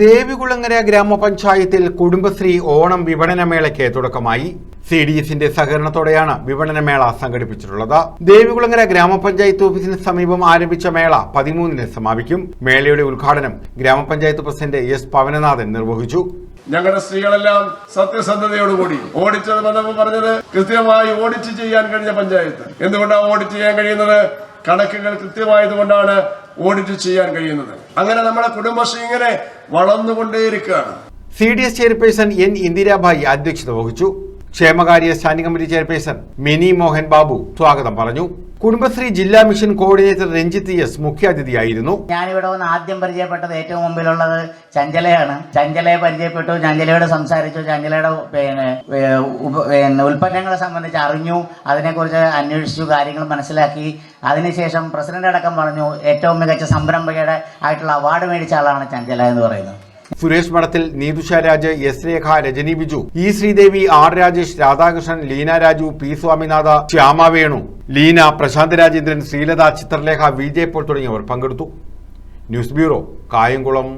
ദേവികുളങ്ങര ഗ്രാമപഞ്ചായത്തിൽ കുടുംബശ്രീ ഓണം വിപണനമേളയ്ക്ക് തുടക്കമായി. C D എസിന്റെ സഹകരണത്തോടെയാണ് വിപണനമേള സംഘടിപ്പിച്ചിട്ടുള്ളത്. ദേവികുളങ്ങര ഗ്രാമപഞ്ചായത്ത് ഓഫീസിന് സമീപം ആരംഭിച്ച മേള പതിമൂന്നിന് സമാപിക്കും. മേളയുടെ ഉദ്ഘാടനം ഗ്രാമപഞ്ചായത്ത് പ്രസിഡന്റ് എസ് പവനനാഥൻ നിർവഹിച്ചു. ഞങ്ങളുടെ സ്ത്രീകളെല്ലാം സത്യസന്ധതയോടുകൂടി ഓടിച്ചത് പറഞ്ഞത് കൃത്യമായി ഓടിച്ച് ചെയ്യാൻ കഴിഞ്ഞ പഞ്ചായത്ത്. എന്തുകൊണ്ടാണ് ഓടിച്ച് ചെയ്യാൻ കഴിയുന്നത്? കണക്കുകൾ കൃത്യമായതുകൊണ്ടാണ് ഓഡിറ്റ് ചെയ്യാൻ കഴിയുന്നത്. അങ്ങനെ നമ്മുടെ കുടുംബശ്രീ ഇങ്ങനെ വളർന്നുകൊണ്ടേയിരിക്കുകയാണ്. C D S chairperson N Indirabhai അധ്യക്ഷത വഹിച്ചു. ക്ഷേമകാര്യ standing committee chairperson Mini Mohan Babu സ്വാഗതം പറഞ്ഞു. കുടുംബശ്രീ ജില്ലാ മിഷൻ കോർഡിനേറ്റർ രഞ്ജിത്ത് എസ് മുഖ്യാതിഥിയായിരുന്നു. ഞാനിവിടെ വന്ന് ആദ്യം പരിചയപ്പെട്ടത് ഏറ്റവും മുമ്പിലുള്ളത് ചഞ്ചലയാണ്. ചഞ്ചലയെ പരിചയപ്പെട്ടു ചഞ്ചലയോട് സംസാരിച്ചു ചഞ്ചലയുടെ പിന്നെ പിന്നെ ഉൽപ്പന്നങ്ങളെ സംബന്ധിച്ച് അറിഞ്ഞു അതിനെക്കുറിച്ച് അന്വേഷിച്ചു കാര്യങ്ങൾ മനസ്സിലാക്കി. അതിനുശേഷം പ്രസിഡന്റ് അടക്കം പറഞ്ഞു ഏറ്റവും മികച്ച സംരംഭകയുടെ ആയിട്ടുള്ള അവാർഡ് മേടിച്ച ആളാണ് ചഞ്ചല എന്ന് പറയുന്നത്. Suresh Madathil Neethusha Raj S Rekha Rajani Biju E Sreedevi R Rajesh Radhakrishnan Leena Raju P Swaminatha Shyama Venu. Leena Prashanth Rajendran Sreelatha Chithralekha V J Paul തുടങ്ങിയവർ പങ്കെടുത്തു. News bureau Kayamkulam.